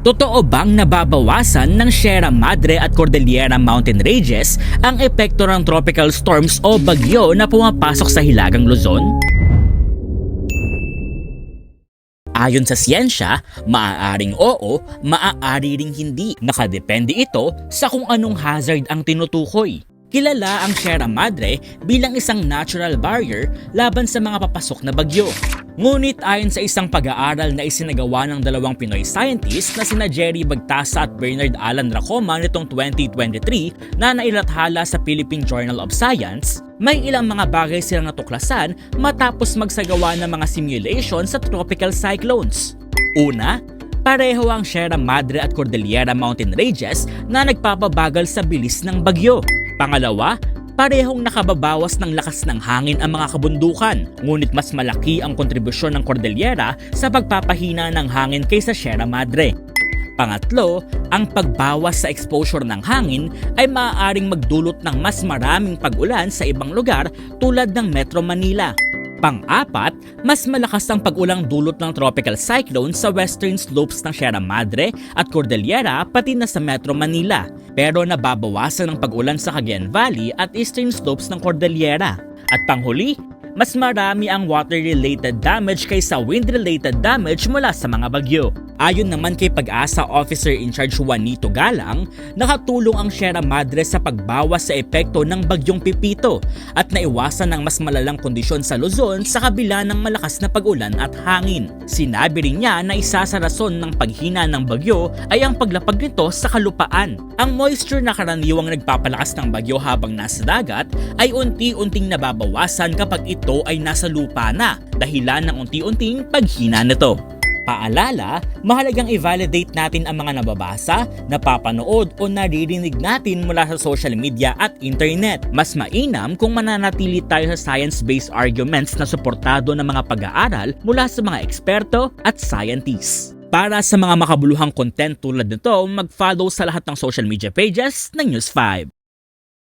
Totoo bang nababawasan ng Sierra Madre at Cordillera Mountain Ranges ang epekto ng tropical storms o bagyo na pumapasok sa Hilagang Luzon? Ayon sa siyensya, maaaring oo, maaari ring hindi. Nakadepende ito sa kung anong hazard ang tinutukoy. Kilala ang Sierra Madre bilang isang natural barrier laban sa mga papasok na bagyo. Ngunit ayon sa isang pag-aaral na isinagawa ng dalawang Pinoy scientists na sina Jerry Bagtasa at Bernard Alan Racoma nitong 2023 na nailathala sa Philippine Journal of Science, may ilang mga bagay silang natuklasan matapos magsagawa ng mga simulation sa tropical cyclones. Una, pareho ang Sierra Madre at Cordillera Mountain Ranges na nagpapabagal sa bilis ng bagyo. Pangalawa, parehong nakababawas ng lakas ng hangin ang mga kabundukan, ngunit mas malaki ang kontribusyon ng Cordillera sa pagpapahina ng hangin kaysa Sierra Madre. Pangatlo, ang pagbawas sa exposure ng hangin ay maaaring magdulot ng mas maraming pag-ulan sa ibang lugar tulad ng Metro Manila. Pang-apat, mas malakas ang pag-ulang dulot ng tropical cyclone sa western slopes ng Sierra Madre at Cordillera pati na sa Metro Manila. Pero nababawasan ang pag-ulan sa Cagayan Valley at eastern slopes ng Cordillera. At panghuli, mas marami ang water-related damage kaysa wind-related damage mula sa mga bagyo. Ayon naman kay Pag-asa Officer in Charge Juanito Galang, nakatulong ang Sierra Madre sa pagbawas sa epekto ng bagyong Pipito at naiwasan ang mas malalang kondisyon sa Luzon sa kabila ng malakas na pag-ulan at hangin. Sinabi rin niya na isa sa rason ng paghina ng bagyo ay ang paglapag nito sa kalupaan. Ang moisture na karaniwang nagpapalakas ng bagyo habang nasa dagat ay unti-unting nababawasan kapag ito ay nasa lupa na dahilan ng unti-unting paghina nito. Paalala, mahalagang i-validate natin ang mga nababasa, napapanood o naririnig natin mula sa social media at internet. Mas mainam kung mananatili tayo sa science-based arguments na suportado ng mga pag-aaral mula sa mga eksperto at scientists. Para sa mga makabuluhang content tulad nito, mag-follow sa lahat ng social media pages ng News 5.